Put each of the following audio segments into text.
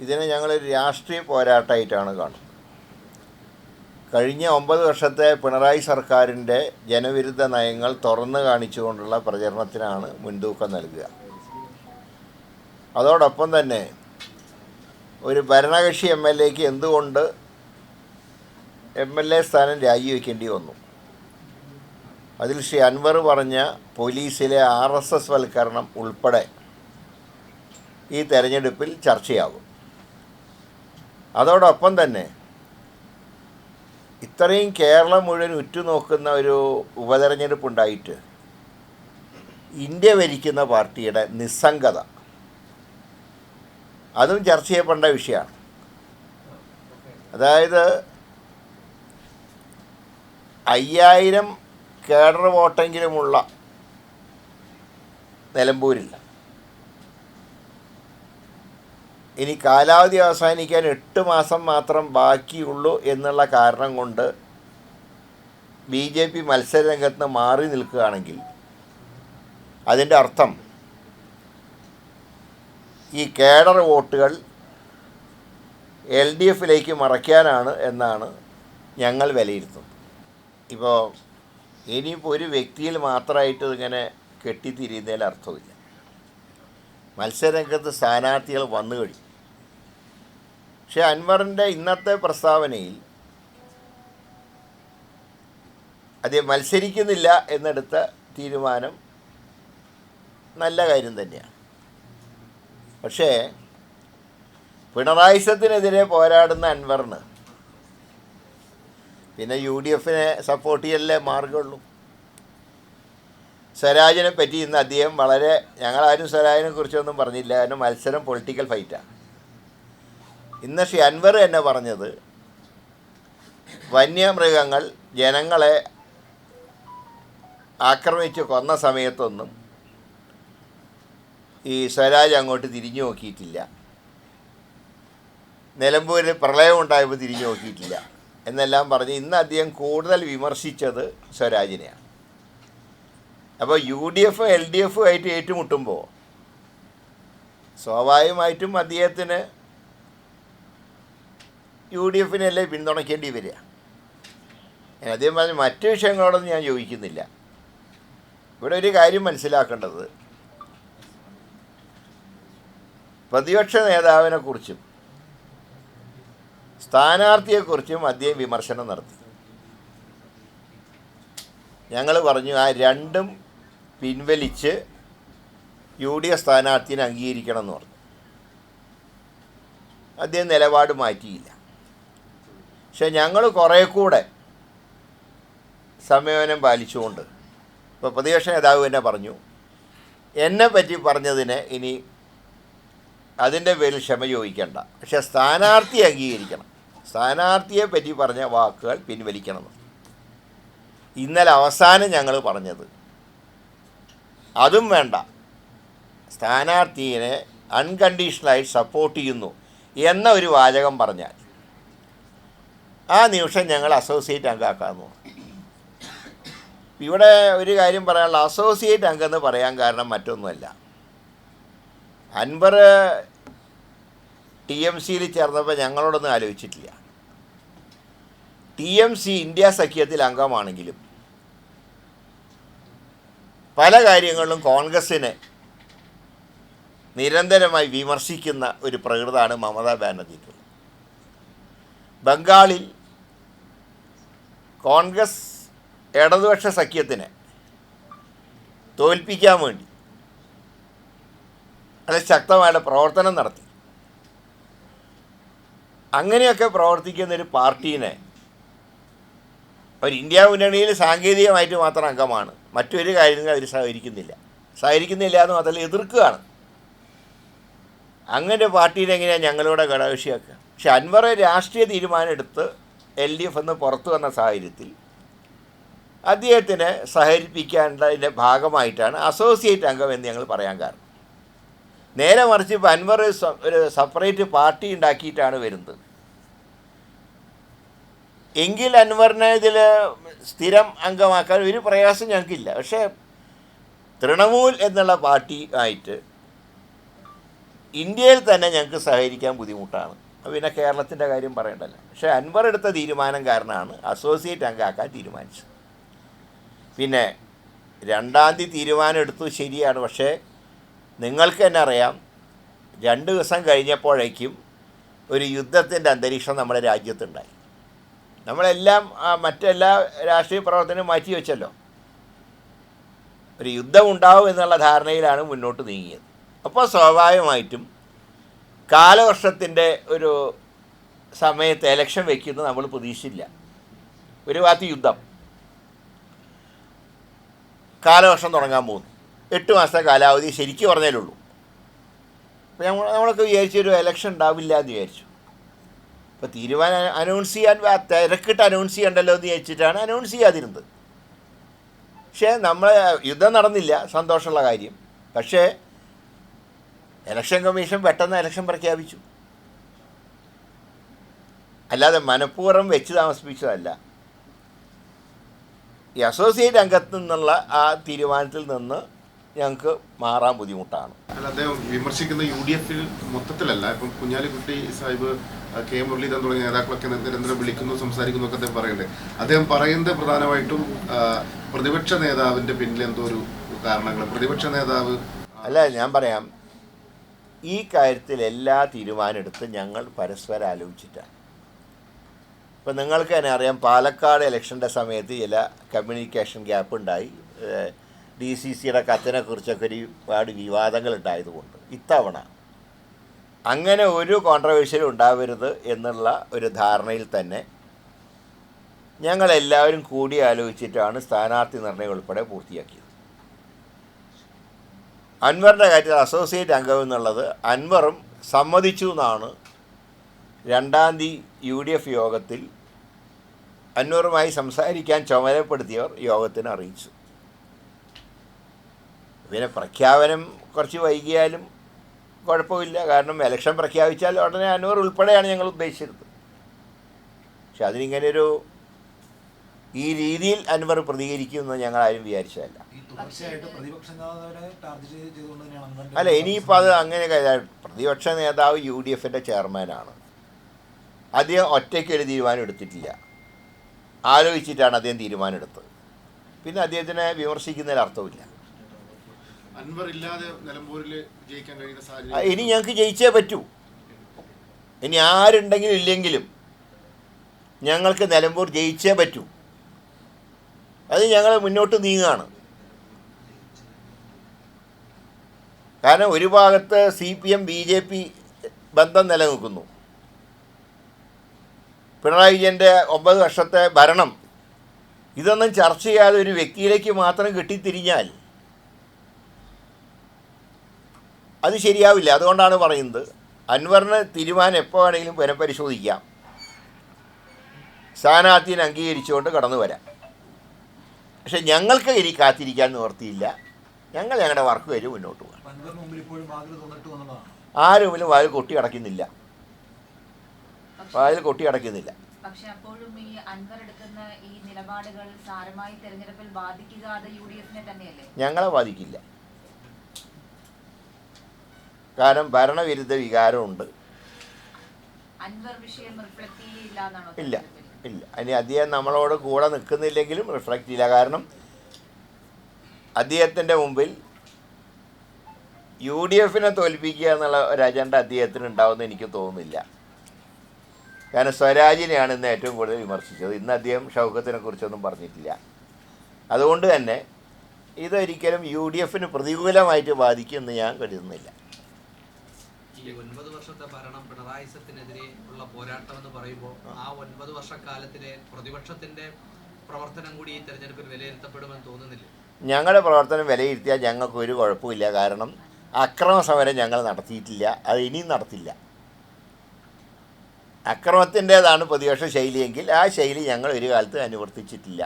ഇതിനെ ഞങ്ങളൊരു രാഷ്ട്രീയ പോരാട്ടമായിട്ടാണ് കാണുന്നത്. കഴിഞ്ഞ ഒമ്പത് വർഷത്തെ പിണറായി സർക്കാരിന്റെ ജനവിരുദ്ധ നയങ്ങൾ തുറന്നു കാണിച്ചുകൊണ്ടുള്ള പ്രചരണത്തിനാണ് മുൻതൂക്കം നൽകുക. അതോടൊപ്പം തന്നെ ഒരു ഭരണകക്ഷി എം എൽ എക്ക് എന്തുകൊണ്ട് എം എൽ എ സ്ഥാനം രാജിവെക്കേണ്ടി വന്നു? അതിൽ ശ്രീ അൻവർ പറഞ്ഞ പോലീസിലെ ആർ എസ് എസ് വൽക്കരണം ഉൾപ്പെടെ ഈ തെരഞ്ഞെടുപ്പിൽ ചർച്ചയാകും. അതോടൊപ്പം തന്നെ ഇത്രയും കേരളം മുഴുവൻ ഉറ്റുനോക്കുന്ന ഒരു ഉപതെരഞ്ഞെടുപ്പ് ഉണ്ടായിട്ട് ഇന്ത്യ ഭരിക്കുന്ന പാർട്ടിയുടെ നിസ്സംഗത അതും ചർച്ച ചെയ്യപ്പെടേണ്ട വിഷയമാണ്. അതായത് അയ്യായിരം കേഡർ വോട്ടെങ്കിലുമുള്ള നിലമ്പൂരിൽ ഇനി കാലാവധി അവസാനിക്കാൻ എട്ട് മാസം മാത്രം ബാക്കിയുള്ളൂ എന്നുള്ള കാരണം കൊണ്ട് ബി ജെ പി മത്സരരംഗത്ത് നിന്ന് മാറി നിൽക്കുകയാണെങ്കിൽ അതിന്റെ അർത്ഥം ഈ കേഡർ വോട്ടുകൾ എൽ ഡി എഫിലേക്ക് മറയ്ക്കാനാണ് എന്നാണ് ഞങ്ങൾ വിലയിരുത്തുന്നത്. ഇപ്പോൾ ഇനിയിപ്പോൾ ഒരു വ്യക്തിയിൽ മാത്രമായിട്ട് ഇതിങ്ങനെ കെട്ടിത്തിരിയുന്നതിൽ അർത്ഥമില്ല. മത്സരരംഗത്ത് സ്ഥാനാർത്ഥികൾ വന്നു കഴിഞ്ഞു പക്ഷേ അൻവറിന്റെ ഇന്നത്തെ പ്രസ്താവനയിൽ അദ്ദേഹം മത്സരിക്കുന്നില്ല എന്നെടുത്ത തീരുമാനം നല്ല കാര്യം തന്നെയാണ്. പക്ഷേ പിണറായിസത്തിനെതിരെ പോരാടുന്ന അൻവറിന് പിന്നെ യു ഡി എഫിനെ സപ്പോർട്ട് ചെയ്യലേ മാർഗമുള്ളൂ സ്വരാജിനെ പറ്റി ഇന്ന് അദ്ദേഹം വളരെ ഞങ്ങളാരും സ്വരാജിനെ കുറിച്ചൊന്നും പറഞ്ഞില്ല. കാരണം മത്സരം പൊളിറ്റിക്കൽ ഫൈറ്റാണ് ഇന്ന് ശ്രീ അൻവർ തന്നെ പറഞ്ഞത് വന്യമൃഗങ്ങൾ ജനങ്ങളെ ആക്രമിച്ച് കൊന്ന സമയത്തൊന്നും ഈ സ്വരാജ് അങ്ങോട്ട് തിരിഞ്ഞു നോക്കിയിട്ടില്ല. നിലമ്പൂരിൽ പ്രളയം ഉണ്ടായപ്പോൾ തിരിഞ്ഞു നോക്കിയിട്ടില്ല. എന്നെല്ലാം പറഞ്ഞ് ഇന്ന് അദ്ദേഹം കൂടുതൽ വിമർശിച്ചത് സ്വരാജിനെയാണ്. അപ്പോൾ U D F L D F ആയിട്ട് ഏറ്റുമുട്ടുമ്പോൾ സ്വാഭാവികമായിട്ടും അദ്ദേഹത്തിന് യു ഡി എഫിനല്ലേ പിന്തുണയ്ക്കേണ്ടി വരിക? അദ്ദേഹം പറഞ്ഞ മറ്റു വിഷയങ്ങളോടൊന്നും ഞാൻ ചോദിക്കുന്നില്ല ഇവിടെ ഒരു കാര്യം മനസ്സിലാക്കേണ്ടത്. പ്രതിപക്ഷ നേതാവിനെ കുറിച്ചും സ്ഥാനാർത്ഥിയെക്കുറിച്ചും അദ്ദേഹം വിമർശനം നടത്തി. ഞങ്ങൾ പറഞ്ഞു ആ രണ്ടും പിൻവലിച്ച് യു ഡി എഫ് സ്ഥാനാർത്ഥിനെ അംഗീകരിക്കണം എന്ന് പറഞ്ഞു. അദ്ദേഹം നിലപാട് മാറ്റിയില്ല. പക്ഷെ ഞങ്ങൾ കുറേ കൂടെ സംയമനം പാലിച്ചുകൊണ്ട് ഇപ്പോൾ പ്രതിപക്ഷ നേതാവ് തന്നെ പറഞ്ഞു എന്നെ പറ്റി പറഞ്ഞതിന് ഇനി അതിന്റെ പേരിൽ ക്ഷമ ചോദിക്കേണ്ട. പക്ഷെ സ്ഥാനാർത്ഥി അംഗീകരിക്കണം. സ്ഥാനാർത്ഥിയെ പറ്റി പറഞ്ഞ വാക്കുകൾ പിൻവലിക്കണം ഇന്നലെ അവസാനം ഞങ്ങൾ പറഞ്ഞത് അതും വേണ്ട. സ്ഥാനാർത്ഥിയെ അൺകണ്ടീഷണലായി സപ്പോർട്ട് ചെയ്യുന്നു എന്ന ഒരു വാചകം പറഞ്ഞാൽ ആ നിമിഷം ഞങ്ങൾ അസോസിയേറ്റ് അംഗമാക്കാമെന്ന് ഇവിടെ ഒരു കാര്യം പറയാനുള്ള അസോസിയേറ്റ് അംഗം എന്ന് പറയാൻ കാരണം മറ്റൊന്നുമല്ല. അൻവർ ടി എം സിയിൽ ചേർന്നപ്പോൾ ഞങ്ങളോടൊന്നും ആലോചിച്ചിട്ടില്ല. ടി എം സി ഇന്ത്യ സഖ്യത്തിൽ അംഗമാണെങ്കിലും പല കാര്യങ്ങളിലും കോൺഗ്രസ്സിനെ നിരന്തരമായി വിമർശിക്കുന്ന ഒരു പ്രകൃതമാണ് മമതാ ബാനർജിക്കുള്ളത് ബംഗാളിൽ കോൺഗ്രസ് ഇടതുപക്ഷ സഖ്യത്തിനെ തോൽപ്പിക്കാൻ വേണ്ടി അത് ശക്തമായ പ്രവർത്തനം നടത്തി. അങ്ങനെയൊക്കെ പ്രവർത്തിക്കുന്ന ഒരു പാർട്ടീനെ അവർ ഇന്ത്യ മുന്നണിയിൽ സാങ്കേതികമായിട്ട് മാത്രം അംഗമാണ് മറ്റൊരു കാര്യങ്ങളും അവർ സഹകരിക്കുന്നില്ല. സഹകരിക്കുന്നില്ല എന്ന് മാത്രമല്ല എതിർക്കുകയാണ്. അങ്ങനെ പാർട്ടിയിൽ എങ്ങനെയാണ് ഞങ്ങളുടെ ഘടകകക്ഷിയാക്കുക പക്ഷെ അൻവറെ രാഷ്ട്രീയ തീരുമാനം എടുത്ത് എൽ ഡി എഫ് എന്ന് പുറത്തു വന്ന സാഹചര്യത്തിൽ അദ്ദേഹത്തിനെ സഹകരിപ്പിക്കേണ്ടതിന്റെ ഭാഗമായിട്ടാണ് അസോസിയേറ്റ് അംഗം എന്ന് ഞങ്ങൾ പറയാൻ കാരണം. നേരെ മറിച്ച് ഇപ്പോൾ അൻവർ ഒരു സെപ്പറേറ്റ് പാർട്ടി ഉണ്ടാക്കിയിട്ടാണ് വരുന്നത്. എങ്കിൽ അൻവറിനെ ഇതിൽ സ്ഥിരം അംഗമാക്കാൻ ഒരു പ്രയാസം ഞങ്ങൾക്കില്ല. പക്ഷേ തൃണമൂൽ എന്നുള്ള പാർട്ടി ആയിട്ട് ഇന്ത്യയിൽ തന്നെ ഞങ്ങൾക്ക് സഹകരിക്കാൻ ബുദ്ധിമുട്ടാണ്. പിന്നെ കേരളത്തിന്റെ കാര്യം പറയണ്ടല്ലോ. പക്ഷേ അൻവർ എടുത്ത തീരുമാനം കാരണമാണ് അസോസിയേറ്റ് അംഗമാക്കാൻ തീരുമാനിച്ചത്. പിന്നെ രണ്ടാം തീയതി തീരുമാനം എടുത്തു ശരിയാണ്. പക്ഷേ നിങ്ങൾക്ക് തന്നെ അറിയാം രണ്ട് ദിവസം കഴിഞ്ഞപ്പോഴേക്കും ഒരു യുദ്ധത്തിന്റെ അന്തരീക്ഷം നമ്മുടെ രാജ്യത്തുണ്ടായി. നമ്മളെല്ലാം മറ്റെല്ലാ രാഷ്ട്രീയ പ്രവർത്തനവും മാറ്റി വെച്ചല്ലോ ഒരു യുദ്ധം ഉണ്ടാവും എന്നുള്ള ധാരണയിലാണ് മുന്നോട്ട് നീങ്ങിയത്. അപ്പോൾ സ്വാഭാവികമായിട്ടും കാലവർഷത്തിന്റെ ഒരു സമയത്ത് എലക്ഷൻ വയ്ക്കുന്നത് നമ്മൾ പ്രതീക്ഷിച്ചില്ല. ഒരു ഭാഗത്ത് യുദ്ധം. കാലവർഷം തുടങ്ങാൻ പോകുന്നു. എട്ട് മാസത്തെ കാലാവധി ശരിക്കും പറഞ്ഞാലുള്ളൂ അപ്പോൾ നമ്മൾ നമ്മളൊക്കെ വിചാരിച്ചൊരു എലക്ഷൻ ഉണ്ടാവില്ല എന്ന് വിചാരിച്ചു. അപ്പോൾ തീരുമാനം അനൗൺസ് ചെയ്യാൻ തിരക്കിട്ട് അനൗൺസ് ചെയ്യണ്ടല്ലോ എന്ന് ചോദിച്ചിട്ടാണ് അനൗൺസ് ചെയ്യാതിരുന്നത്. പക്ഷേ നമ്മൾ യുദ്ധം നടന്നില്ല സന്തോഷമുള്ള കാര്യം. പക്ഷേ ഇലക്ഷൻ കമ്മീഷൻ പെട്ടെന്ന് ഇലക്ഷൻ പ്രഖ്യാപിച്ചു. അല്ലാതെ മനഃപൂർവം വെച്ച് താമസിപ്പിച്ചതല്ല. ഈ അസോസിയേറ്റ് അംഗത്തു നിന്നുള്ള ആ തീരുമാനത്തിൽ നിന്ന് ഞങ്ങൾക്ക് മാറാൻ ബുദ്ധിമുട്ടാണ്. അല്ല അദ്ദേഹം വിമർശിക്കുന്ന യു ഡി എഫിൽ മൊത്തത്തിലല്ല. ഇപ്പം കുഞ്ഞാലിക്കുട്ടി സാഹിബ് കെ മുരളീധരൻ തുടങ്ങിയ നേതാക്കളൊക്കെ നിരന്തരം വിളിക്കുന്നു സംസാരിക്കുന്നു ഒക്കെ അദ്ദേഹം പറയണ്ടേ അദ്ദേഹം പറയുന്നത് പ്രധാനമായിട്ടും പ്രതിപക്ഷ നേതാവിന്റെ പിന്നിൽ എന്തോ ഒരു കാരണങ്ങൾ പ്രതിപക്ഷ നേതാവ് അല്ല ഞാൻ പറയാം. ഈ കാര്യത്തിൽ എല്ലാ തീരുമാനം എടുത്ത് ഞങ്ങൾ പരസ്പരം ആലോചിച്ചിട്ടാണ് ഇപ്പം നിങ്ങൾക്ക് തന്നെ അറിയാം പാലക്കാട് ഇലക്ഷന്റെ സമയത്ത് ചില കമ്മ്യൂണിക്കേഷൻ ഗ്യാപ്പ് ഉണ്ടായി. ഡി സി സിയുടെ കത്തിനെക്കുറിച്ചൊക്കെ ഒരുപാട് വിവാദങ്ങൾ ഉണ്ടായതുകൊണ്ട് ഇത്തവണ അങ്ങനെ ഒരു കോൺട്രവേഴ്സിയും ഉണ്ടാവരുത് എന്നുള്ള ഒരു ധാരണയിൽ തന്നെ ഞങ്ങളെല്ലാവരും കൂടി ആലോചിച്ചിട്ടാണ് സ്ഥാനാർത്ഥി നിർണയം ഉൾപ്പെടെ പൂർത്തിയാക്കിയത്. അൻവറിന്റെ കാര്യത്തിൽ അസോസിയേറ്റ് അംഗം എന്നുള്ളത് അൻവറും സമ്മതിച്ചു എന്നാണ് രണ്ടാം തീയതി യു ഡി എഫ് യോഗത്തിൽ അൻവറുമായി സംസാരിക്കാൻ ചുമതലപ്പെടുത്തിയവർ യോഗത്തിന് അറിയിച്ചു. പിന്നെ പ്രഖ്യാപനം കുറച്ച് വൈകിയാലും കുഴപ്പമില്ല. കാരണം എലക്ഷൻ പ്രഖ്യാപിച്ചാൽ ഉടനെ അനൂർ ഉൾപ്പെടെയാണ് ഞങ്ങൾ ഉദ്ദേശിച്ചിരുന്നത്. പക്ഷെ അതിനിങ്ങനെ ഒരു ഈ രീതിയിൽ അൻവർ പ്രതികരിക്കുമെന്ന് ഞങ്ങൾ ആരും വിചാരിച്ചതല്ല അല്ല ഇനിയിപ്പോൾ അത് അങ്ങനെ പ്രതിപക്ഷ നേതാവ് യു ഡി എഫിന്റെ ചെയർമാനാണ്. അദ്ദേഹം ഒറ്റയ്ക്ക് ഒരു തീരുമാനം എടുത്തിട്ടില്ല. ആലോചിച്ചിട്ടാണ് അദ്ദേഹം തീരുമാനം എടുത്തത്. പിന്നെ അദ്ദേഹത്തിനെ വിമർശിക്കുന്നതിൽ അർത്ഥമില്ല. അൻവർ ഇല്ലാതെ ജയിക്കാൻ കഴിയുന്ന ഇനി ഞങ്ങൾക്ക് ജയിച്ചേ പറ്റൂ. ഇനി ആരുണ്ടെങ്കിലും ഇല്ലെങ്കിലും ഞങ്ങൾക്ക് നിലമ്പൂർ ജയിച്ചേ പറ്റൂ. അത് ഞങ്ങൾ മുന്നോട്ട് നീങ്ങുകയാണ് കാരണം ഒരു ഭാഗത്ത് C P M B J P ബന്ധം നിലനിൽക്കുന്നു. പിണറായി വിജയന്റെ ഒമ്പത് വർഷത്തെ ഭരണം ഇതൊന്നും ചർച്ച ചെയ്യാതെ ഒരു വ്യക്തിയിലേക്ക് മാത്രം കെട്ടിത്തിരിഞ്ഞാൽ അത് ശരിയാവില്ല. അതുകൊണ്ടാണ് പറയുന്നത്. അൻവറിന് തീരുമാനം എപ്പോൾ വേണമെങ്കിലും പുനഃപരിശോധിക്കാം സ്ഥാനാർത്ഥിനെ അംഗീകരിച്ചുകൊണ്ട് കടന്നു വരാം. പക്ഷെ ഞങ്ങൾക്ക് ഇനി കാത്തിരിക്കാൻ നിവർത്തിയില്ല ഞങ്ങൾ ഞങ്ങളുടെ വർക്ക് വരെ മുന്നോട്ട് പോകാം വായിൽ ആരുമിലും വാതിൽ കൊട്ടി അടയ്ക്കുന്നില്ല. വാതിൽ കൊട്ടി അടയ്ക്കുന്നില്ല. പക്ഷെ അപ്പോഴും ഈ അൻവർ എടുക്കുന്ന ഈ നിലപാടുകൾ സാരമായി തെരഞ്ഞെടുപ്പിൽ ബാധിക്കുക അത് യു ഡി എഫിനെ തന്നെയല്ലേ? ഞങ്ങളെ ബാധിക്കില്ല. കാരണം ഭരണവിരുദ്ധ വികാരമുണ്ട്. ഇല്ല ഇല്ല. ഇനി അദ്ദേഹം നമ്മളോട് കൂടെ നിൽക്കുന്നില്ലെങ്കിലും റിഫ്ലക്റ്റ് ചെയ്യില്ല. കാരണം അദ്ദേഹത്തിന്റെ മുമ്പിൽ യു ഡി എഫിനെ തോൽപ്പിക്കുക എന്നുള്ള ഒരു അജണ്ട അദ്ദേഹത്തിന് ഉണ്ടാവുമെന്ന് എനിക്ക് തോന്നുന്നില്ല. കാരണം സ്വരാജിനെയാണ് ഇന്ന് ഏറ്റവും കൂടുതൽ വിമർശിച്ചത്. ഇന്ന് അദ്ദേഹം ഷൗക്കത്തിനെ കുറിച്ചൊന്നും പറഞ്ഞിട്ടില്ല. അതുകൊണ്ട് തന്നെ ഇതൊരിക്കലും യു ഡി എഫിന് പ്രതികൂലമായിട്ട് ബാധിക്കുമെന്ന് ഞാൻ കരുതുന്നില്ല. ഈ ഒൻപത് വർഷത്തെ ഭരണം പിണറായി സത്തിനെതിരെ ഉള്ള പോരാട്ടം എന്ന് പറയുമ്പോൾ ആ. ഒൻപത് വർഷക്കാലത്തിലെ പ്രതിപക്ഷത്തിന്റെ പ്രവർത്തനം കൂടി ഈ തെരഞ്ഞെടുപ്പിൽ വിലയിരുത്തപ്പെടുമെന്ന് തോന്നുന്നില്ല? ഞങ്ങളുടെ പ്രവർത്തനം വിലയിരുത്തിയാൽ ഞങ്ങൾക്ക് ഒരു കുഴപ്പമില്ല. കാരണം അക്രമ സമരം ഞങ്ങൾ നടത്തിയിട്ടില്ല. അത് ഇനിയും നടത്തില്ല. അക്രമത്തിന്റേതാണ് പ്രതിപക്ഷ ശൈലിയെങ്കിൽ ആ ശൈലി ഞങ്ങൾ ഒരു കാലത്ത് അനുവർത്തിച്ചിട്ടില്ല.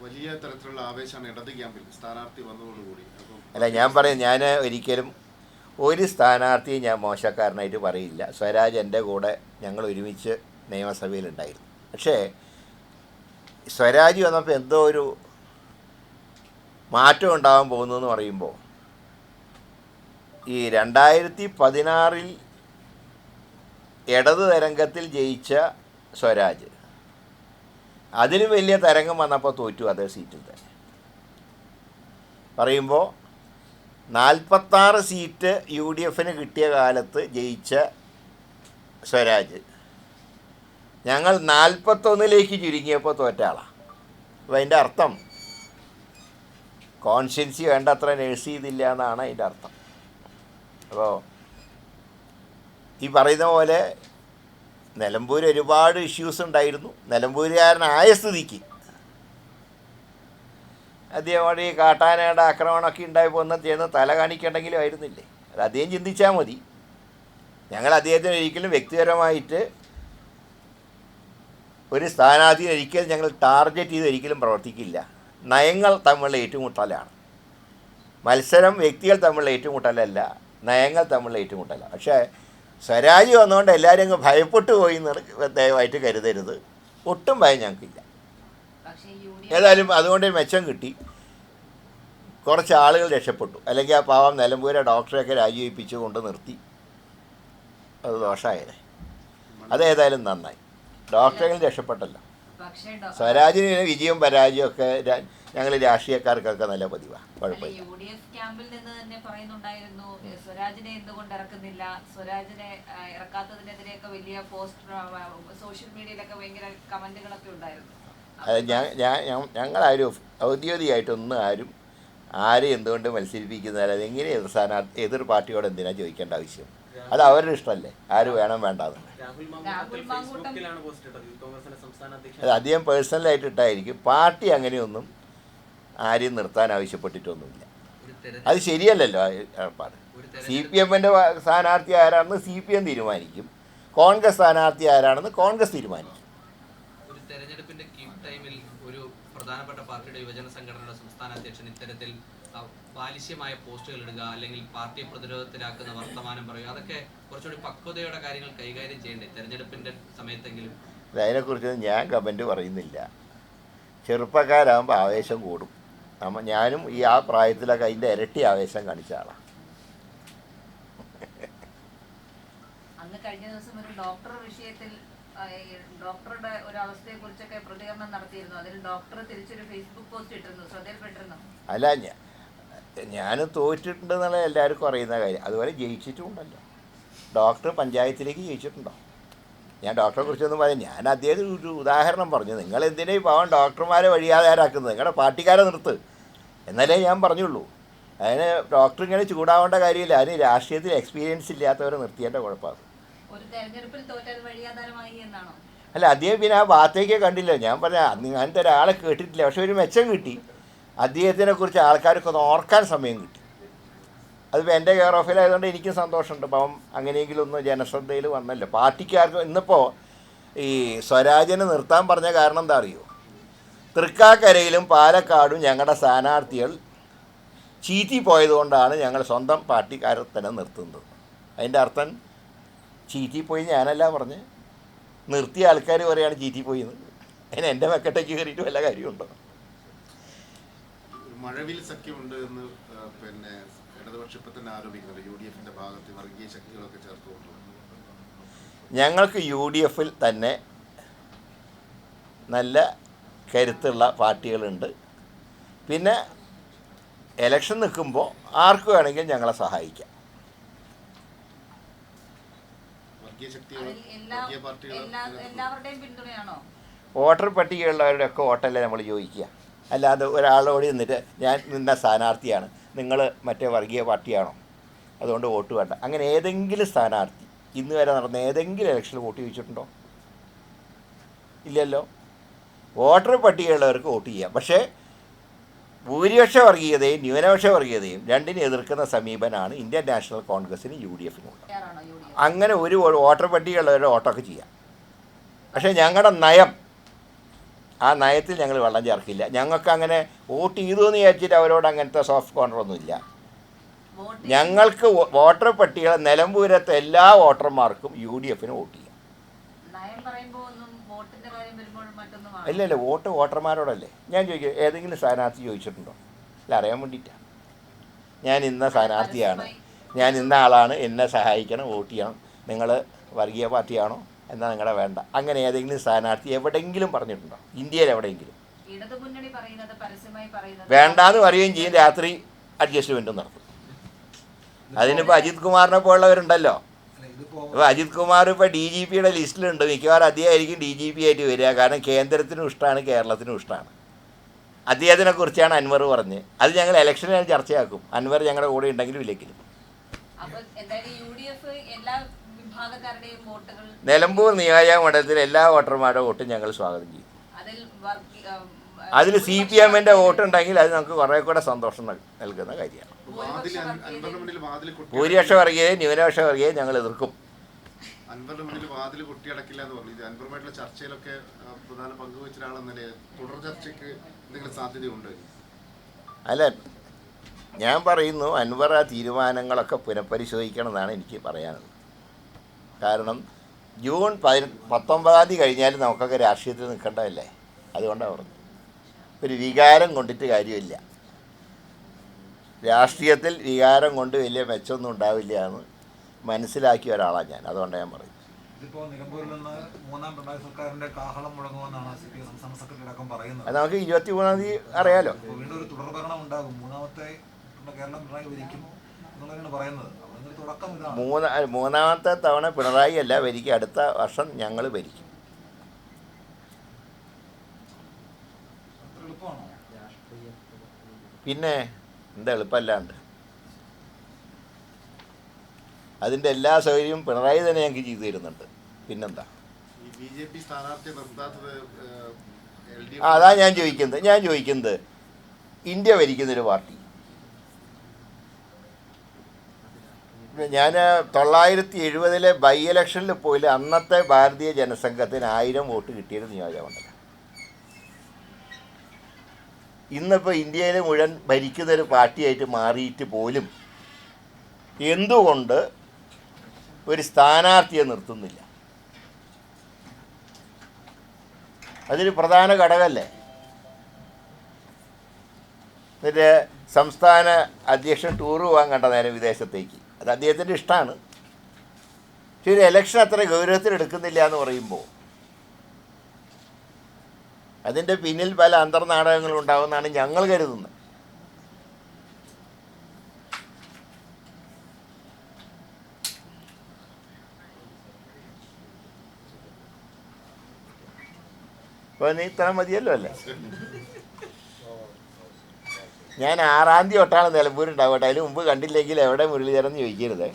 വലിയ തരത്തിലുള്ള ആവേശമാണ് ഇടത് ക്യാമ്പിൽ സ്ഥാനാർത്ഥി വന്നതോടുകൂടി. അല്ല ഞാൻ പറയാം. ഞാൻ ഒരിക്കലും ഒരു സ്ഥാനാർത്ഥിയും ഞാൻ മോശക്കാരനായിട്ട് പറയില്ല. സ്വരാജ് എന്റെ കൂടെ ഞങ്ങൾ ഒരുമിച്ച് നിയമസഭയിലുണ്ടായിരുന്നു. പക്ഷേ സ്വരാജ് വന്നപ്പോൾ എന്തോ ഒരു മാറ്റം ഉണ്ടാകാൻ പോകുന്നു എന്ന് പറയുമ്പോൾ ഈ രണ്ടായിരത്തി പതിനാറിൽ ഇടത് തരംഗത്തിൽ ജയിച്ച സ്വരാജ് അതിലും വലിയ തരംഗം വന്നപ്പോൾ തോറ്റു അതേ സീറ്റിൽ തന്നെ. പറയുമ്പോൾ നാൽപ്പത്താറ് സീറ്റ് യു ഡി എഫിന് കിട്ടിയ കാലത്ത് ജയിച്ച സ്വരാജ്. ഞങ്ങൾ നാൽപ്പത്തൊന്നിലേക്ക് ചുരുങ്ങിയപ്പോൾ തോറ്റ ആളാണ് അപ്പോൾ അതിന്റെ അർത്ഥം? കോൺഷ്യൻസി വേണ്ടത്ര നേഴ്സ് ചെയ്തില്ല എന്നാണ് അതിന്റെ അർത്ഥം. അപ്പോൾ ഈ പറയുന്ന പോലെ നിലമ്പൂർ ഒരുപാട് ഇഷ്യൂസ് ഉണ്ടായിരുന്നു. നിലമ്പൂരുകാരനായ സ്ഥിതിക്ക് അദ്ദേഹം ഈ കാട്ടാനയുടെ ആക്രമണമൊക്കെ ഉണ്ടായപ്പോൾ ഒന്ന് ചെയ്യുന്ന തല കാണിക്കണ്ടെങ്കിലും ആയിരുന്നില്ലേ? അത് അദ്ദേഹം ചിന്തിച്ചാൽ മതി. ഞങ്ങൾ അദ്ദേഹത്തിന് ഒരിക്കലും വ്യക്തിപരമായിട്ട് ഒരു സ്ഥാനാർത്ഥിയെ ഒരിക്കലും ഞങ്ങൾ ടാർഗറ്റ് ചെയ്ത് ഒരിക്കലും പ്രവർത്തിക്കില്ല. നയങ്ങൾ തമ്മിലുള്ള ഏറ്റുമുട്ടലാണ്. മത്സരം വ്യക്തികൾ തമ്മിലുള്ള ഏറ്റുമുട്ടലല്ല നയങ്ങൾ തമ്മിലുള്ള ഏറ്റുമുട്ടലാണ്. പക്ഷേ സ്വരാജ് വന്നുകൊണ്ട് എല്ലാവരും അങ്ങ് ഭയപ്പെട്ടു പോയി എന്ന് ദയവായിട്ട് കരുതരുത്. ഒട്ടും ഭയം ഞങ്ങൾക്കില്ല. ഏതായാലും അതുകൊണ്ട് മെച്ചം കിട്ടി. കുറച്ച് ആളുകൾ രക്ഷപ്പെട്ടു. അല്ലെങ്കിൽ ആ പാവം നിലമ്പൂരെ ഡോക്ടറെയൊക്കെ രാജിവെപ്പിച്ച് കൊണ്ട് നിർത്തി. അത് ദോഷമായല്ലേ അതേതായാലും നന്നായി. ഡോക്ടറെങ്കിലും രക്ഷപ്പെട്ടല്ലോ. സ്വരാജിന് വിജയവും പരാജയവും ഒക്കെ ഞങ്ങൾ രാഷ്ട്രീയക്കാർക്കൊക്കെ നല്ല പതിവാണ് കുഴപ്പമില്ല. ക്യാമ്പിൽ നിന്ന് തന്നെ പറയുന്നുണ്ടായിരുന്നു സ്വരാജിനെ എന്തുകൊണ്ട് ഇറക്കുന്നില്ല? സ്വരാജിനെ ഇറക്കാത്തതിനെതിരെയൊക്കെ വലിയ പോസ്റ്റർ സോഷ്യൽ മീഡിയയിലൊക്കെ ഭയങ്കര കമന്റുകളൊക്കെ ഉണ്ടായിരുന്നു. ഞാൻ ഞാൻ ഞാൻ- ഞങ്ങളാരും ഔദ്യോഗികമായിട്ടൊന്നും ആരും ആരും എന്തുകൊണ്ട് മത്സരിപ്പിക്കുന്നതല്ല. അതെങ്ങനെ എതിർ സ്ഥാനാർത്ഥി എതിർ പാർട്ടിയോട് എന്തിനാ ചോദിക്കേണ്ട ആവശ്യം? അത് അവരുടെ ഇഷ്ടമല്ലേ? ആര് വേണം വേണ്ടാന്ന്. അത് അധികം പേഴ്സണലായിട്ട് ഇട്ടായിരിക്കും. പാർട്ടി അങ്ങനെയൊന്നും ആരെയും നിർത്താൻ ആവശ്യപ്പെട്ടിട്ടൊന്നുമില്ല. അത് ശരിയല്ലല്ലോ ആ ഏർപ്പാട് സി പി എമ്മിന്റെ സ്ഥാനാർത്ഥി ആരാണെന്ന് സി പി എം തീരുമാനിക്കും. കോൺഗ്രസ് സ്ഥാനാർത്ഥി ആരാണെന്ന് കോൺഗ്രസ് തീരുമാനിക്കും ഒരു തെരഞ്ഞെടുപ്പിന്റെ കീപ് ടൈമിൽ ഒരു പ്രധാനപ്പെട്ട പാർട്ടിയുടെ യുവജന സംഘടനയുടെ സംസ്ഥാന അധ്യക്ഷൻ ഇത്തരത്തിൽ പാലിശ്യമായ ബാലിശ്യമായ പോസ്റ്റുകൾ ഇടുക അല്ലെങ്കിൽ പാർട്ടി പ്രതിരോധത്തിലാക്കുന്ന വർത്തമാനം പറയുക അതൊക്കെ കുറച്ചുകൂടി പക്വതയുടെ കാര്യങ്ങൾ കൈകാര്യം ചെയ്യേണ്ടത് തെരഞ്ഞെടുപ്പിന്റെ സമയത്തെങ്കിലും. അതിനെക്കുറിച്ച് ഞാൻ കമന്റ് പറയുന്നില്ല. ചെറുപ്പക്കാരാകുമ്പോൾ ആവേശം കൂടും. നമ്മ ഞാനും ഈ ആ പ്രായത്തിലൊക്കെ അതിന്റെ ഇരട്ടി ആവേശം കാണിച്ച ആളാണ് അന്ന് കഴിഞ്ഞ ദിവസം ഒരു ഡോക്ടർ വിഷയത്തിൽ ഡോക്ടറുടെ ഒരു അവസ്ഥയെ കുറിച്ചൊക്കെ പ്രതികരണം നടത്തിയിരുന്നു. അതിൽ ഡോക്ടർ തിരിച്ചൊരു ഫേസ്ബുക്ക് പോസ്റ്റ് ഇട്ടിരുന്നു. ശ്രദ്ധയിൽപ്പെട്ടിരുന്നു? അല്ല ഞാൻ തോറ്റിട്ടുണ്ട് എന്നുള്ള എല്ലാവർക്കും അറിയുന്ന കാര്യം. അതുപോലെ ജയിച്ചിട്ടുമുണ്ടല്ലോ ഡോക്ടർ പഞ്ചായത്തിലേക്ക് ജയിച്ചിട്ടുണ്ടോ? ഞാൻ ഡോക്ടറെ കുറിച്ചൊന്നും പറയാം ഞാൻ അദ്ദേഹത്തിന് ഒരു ഉദാഹരണം പറഞ്ഞു. നിങ്ങൾ എന്തിനാ ഈ പാവം ഡോക്ടർമാരെ വഴിയാധാരാക്കുന്നത് നിങ്ങളുടെ പാർട്ടിക്കാരെ നിർത്ത്. എന്നാലേ ഞാൻ പറഞ്ഞുള്ളൂ. അതിന് ഡോക്ടർ ഇങ്ങനെ ചൂടാവേണ്ട കാര്യമില്ല. അതിന് രാഷ്ട്രീയത്തിൽ എക്സ്പീരിയൻസ് ഇല്ലാത്തവരെ നിർത്തിയേണ്ട കുഴപ്പമാണ് അല്ല അദ്ദേഹം പിന്നെ ആ വാർത്തയൊക്കെ കണ്ടില്ല. ഞാൻ പറഞ്ഞ അങ്ങനത്തെ ഒരാളെ കേട്ടിട്ടില്ല. പക്ഷെ ഒരു മെച്ചം കിട്ടി. അദ്ദേഹത്തിനെ കുറിച്ച് ആൾക്കാർക്ക് ഒന്ന് ഓർക്കാൻ സമയം കിട്ടി. അതിപ്പോൾ എന്റെ കെയർ ഓഫിലായതുകൊണ്ട് എനിക്കും സന്തോഷമുണ്ട്. അപ്പം അങ്ങനെയെങ്കിലും ഒന്ന് ജനശ്രദ്ധയിൽ വന്നല്ലോ. പാർട്ടിക്കാർക്ക് ഇന്നിപ്പോൾ ഈ സ്വരാജിനെ നിർത്താൻ പറഞ്ഞ കാരണം എന്താ അറിയോ? തൃക്കാക്കരയിലും പാലക്കാടും ഞങ്ങളുടെ സ്ഥാനാർത്ഥികൾ ചീറ്റി പോയതുകൊണ്ടാണ് ഞങ്ങൾ സ്വന്തം പാർട്ടിക്കാരെ തന്നെ നിർത്തുന്നത്. അതിന്റെ അർത്ഥം ചീറ്റി പോയി ഞാനല്ല പറഞ്ഞ് നിർത്തിയ ആൾക്കാർ പറയാണ് ചീറ്റി പോയി എന്ന് അതിന് എന്റെ മെക്കട്ടേക്ക് കയറിയിട്ട് വല്ല കാര്യമുണ്ടോ? മഴവിൽ സഖ്യമുണ്ട് എന്ന് പിന്നെ ഇടതുപക്ഷം ഇപ്പം തന്നെ ആരോപിക്കുന്നത് യു ഡി എഫിന്റെ ഭാഗത്ത് വർഗീയ ശക്തികളൊക്കെ ചേർത്തുകൊണ്ട്. ഞങ്ങൾക്ക് യു ഡി എഫിൽ തന്നെ നല്ല കരുത്തുള്ള പാർട്ടികളുണ്ട്. പിന്നെ എലക്ഷൻ നിൽക്കുമ്പോൾ ആർക്ക് വേണമെങ്കിലും ഞങ്ങളെ സഹായിക്കാം വർഗീയ ശക്തികൾ അതിൽ എല്ലാ വർഗീയ പാർട്ടികൾ എല്ലാ എല്ലാവരുടെയും പിന്തുണയാണോ? വോട്ടർ പട്ടികയുള്ളവരുടെ ഒക്കെ വോട്ടല്ലേ നമ്മൾ ചോദിക്കുക. അല്ലാതെ ഒരാളോട് നിന്നിട്ട് ഞാൻ നിന്ന സ്ഥാനാർത്ഥിയാണ്. നിങ്ങൾ മറ്റേ വർഗീയ പാർട്ടിയാണോ? അതുകൊണ്ട് വോട്ട് വേണ്ട. അങ്ങനെ ഏതെങ്കിലും സ്ഥാനാർത്ഥി ഇന്ന് വരെ നടന്ന ഏതെങ്കിലും ഇലക്ഷനിൽ വോട്ട് ചോദിച്ചിട്ടുണ്ടോ? ഇല്ലല്ലോ. വോട്ടർ പട്ടികയുള്ളവർക്ക് വോട്ട് ചെയ്യാം. പക്ഷേ ഭൂരിപക്ഷ വർഗീയതയും ന്യൂനപക്ഷ വർഗീയതയും രണ്ടിനെ എതിർക്കുന്ന സമീപനമാണ് ഇന്ത്യൻ നാഷണൽ കോൺഗ്രസിനും യു ഡി എഫിനും അങ്ങനെ ഒരു ഓട്ടർ ഓട്ടോ ഒക്കെ ചെയ്യാം. പക്ഷേ ഞങ്ങളുടെ നയം ആ നയത്തിൽ ഞങ്ങൾ വെള്ളം ചേർക്കില്ല. ഞങ്ങൾക്ക് അങ്ങനെ വോട്ട് ചെയ്തു എന്ന് വിചാരിച്ചിട്ട് അവരോട് അങ്ങനത്തെ സോഫ്റ്റ് കോർണറൊന്നുമില്ല ഞങ്ങൾക്ക് വോട്ടർ പട്ടിക നിലമ്പൂരത്തെ എല്ലാ വോട്ടർമാർക്കും യു ഡി എഫിന് വോട്ട് ചെയ്യാം. ഇല്ല ഇല്ല വോട്ട് വോട്ടർമാരോടല്ലേ? ഞാൻ ചോദിക്കും ഏതെങ്കിലും സ്ഥാനാർത്ഥി ചോദിച്ചിട്ടുണ്ടോ? അല്ല അറിയാൻ വേണ്ടിയിട്ടാണ് ഞാൻ ഇന്ന സ്ഥാനാർത്ഥിയാണ്. ഞാൻ ഇന്ന ആളാണ് എന്നെ സഹായിക്കണം വോട്ട് ചെയ്യണം. നിങ്ങൾ വർഗീയ പാർട്ടിയാണോ? എന്നാൽ നിങ്ങളുടെ വേണ്ട. അങ്ങനെ ഏതെങ്കിലും സ്ഥാനാർത്ഥി എവിടെയെങ്കിലും പറഞ്ഞിട്ടുണ്ടോ? ഇന്ത്യയിൽ എവിടെയെങ്കിലും. വേണ്ടാന്ന് പറയുകയും ചെയ്യും. രാത്രി അഡ്ജസ്റ്റ്മെന്റും നടത്തും. അതിനിപ്പോൾ അജിത് കുമാറിനെ പോലുള്ളവരുണ്ടല്ലോ. ഇപ്പോൾ അപ്പോൾ അജിത് കുമാർ ഇപ്പോൾ ഡി ജി പിയുടെ ലിസ്റ്റിലുണ്ട്. മിക്കവാറും അദ്ദേഹമായിരിക്കും ഡി ജി പി ആയിട്ട് വരിക. കാരണം കേന്ദ്രത്തിനും ഇഷ്ടമാണ് കേരളത്തിനും ഇഷ്ടമാണ്. അദ്ദേഹത്തിനെ കുറിച്ചാണ് അൻവർ പറഞ്ഞത് അത് ഞങ്ങൾ ഇലക്ഷനിൽ ചർച്ചയാക്കും. അൻവർ ഞങ്ങളുടെ കൂടെ ഉണ്ടെങ്കിലും ഇല്ലെങ്കിലും. നിലമ്പൂർ നിയോജക മണ്ഡലത്തിലെ എല്ലാ വോട്ടർമാരുടെ വോട്ടും ഞങ്ങൾ സ്വാഗതം ചെയ്യും. അതിൽ അതിൽ സി പി എമ്മിന്റെ വോട്ടുണ്ടെങ്കിൽ അത് നമുക്ക് കുറെ കൂടെ സന്തോഷം നൽകുന്ന കാര്യമാണ്. ഭൂരിപക്ഷ വർഗീയ ന്യൂനപക്ഷ വർഗീയ ഞങ്ങൾ എതിർക്കും. അൻവറിന്റെ മുന്നിൽ വാതിൽ കൊട്ടിയടക്കില്ല എന്ന് പറഞ്ഞു. ഇത് അൻവറുമായിട്ടുള്ള ചർച്ചയിലൊക്കെ പ്രധാന പങ്കുവച്ച ഒരാളെന്ന നിലയിൽ തുടർ ചർച്ചയ്ക്ക് എന്തെങ്കിലും സാധ്യതയുണ്ട്? അല്ല ഞാൻ പറയുന്നു അൻവർ ആ തീരുമാനങ്ങളൊക്കെ പുനഃപരിശോധിക്കണം എന്നാണ് എനിക്ക് പറയാനുള്ളത്. കാരണം ജൂൺ പതിന പത്തൊമ്പതാം തീയതി കഴിഞ്ഞാലും നമുക്കൊക്കെ രാഷ്ട്രീയത്തിൽ നിൽക്കേണ്ടതല്ലേ? അതുകൊണ്ടാണ് പറഞ്ഞത്. ഒരു വികാരം കൊണ്ടിട്ട് കാര്യമില്ല. രാഷ്ട്രീയത്തിൽ വികാരം കൊണ്ട് വലിയ മെച്ചമൊന്നും ഉണ്ടാവില്ല എന്ന് മനസ്സിലാക്കിയ ഒരാളാണ് ഞാൻ. അതുകൊണ്ടാണ് ഞാൻ പറയുന്നത്. അത് നമുക്ക് ഇരുപത്തി മൂന്നാം തീയതി അറിയാലോ. കേരളം പിണറായി ഭരിക്കും എന്നുള്ളതാണ് പറയുന്നത്. ഇതിന്റെ തുടക്കം ഇതാണ്. മൂന്ന് മൂന്നാമത്തെ തവണ പിണറായി അല്ല വരിക്കും അടുത്ത വർഷം ഞങ്ങൾ ഭരിക്കും. പിന്നെ എന്താ എളുപ്പമല്ലാണ്ട്? അതിന്റെ എല്ലാ സൗകര്യവും പിണറായി തന്നെ ഞങ്ങൾക്ക് ചെയ്തു തരുന്നുണ്ട്. പിന്നെന്താ? അതാ ഞാൻ ചോദിക്കുന്നത്. ഞാൻ ചോദിക്കുന്നത് ഇന്ത്യ ഭരിക്കുന്നൊരു പാർട്ടി ഞാൻ തൊള്ളായിരത്തി എഴുപതിലെ ബൈ ഇലക്ഷനിൽ പോയി അന്നത്തെ ഭാരതീയ ജനസംഘത്തിന് ആയിരം വോട്ട് കിട്ടിയത് നിയോജകമണ്ഡലം ഇന്നിപ്പോൾ ഇന്ത്യയിൽ മുഴുവൻ ഭരിക്കുന്നൊരു പാർട്ടിയായിട്ട് മാറിയിട്ട് പോലും എന്തുകൊണ്ട് ഒരു സ്ഥാനാർത്ഥിയെ നിർത്തുന്നില്ല? അതൊരു പ്രധാന ഘടകമല്ലേ എന്നിട്ട് സംസ്ഥാന അധ്യക്ഷൻ ടൂർ പോകാൻ കണ്ട നേരം വിദേശത്തേക്ക്. അത് അദ്ദേഹത്തിന്റെ ഇഷ്ടമാണ്. പക്ഷേ ഒരു എലക്ഷൻ അത്ര ഗൗരവത്തിൽ എടുക്കുന്നില്ല എന്ന് പറയുമ്പോൾ അതിന്റെ പിന്നിൽ പല അന്തർനാടകങ്ങളും ഉണ്ടാകുമെന്നാണ് ഞങ്ങൾ കരുതുന്നത്. അപ്പോൾ നീ ഇത്ര മതിയല്ലോ അല്ലേ? ഞാൻ ആറാം തീയതി തൊട്ടാണ് നിലമ്പൂരുണ്ടാവട്ടെ അതിന് മുമ്പ് കണ്ടില്ലെങ്കിൽ എവിടെ മുരളീധരൻ ചോദിക്കരുത്.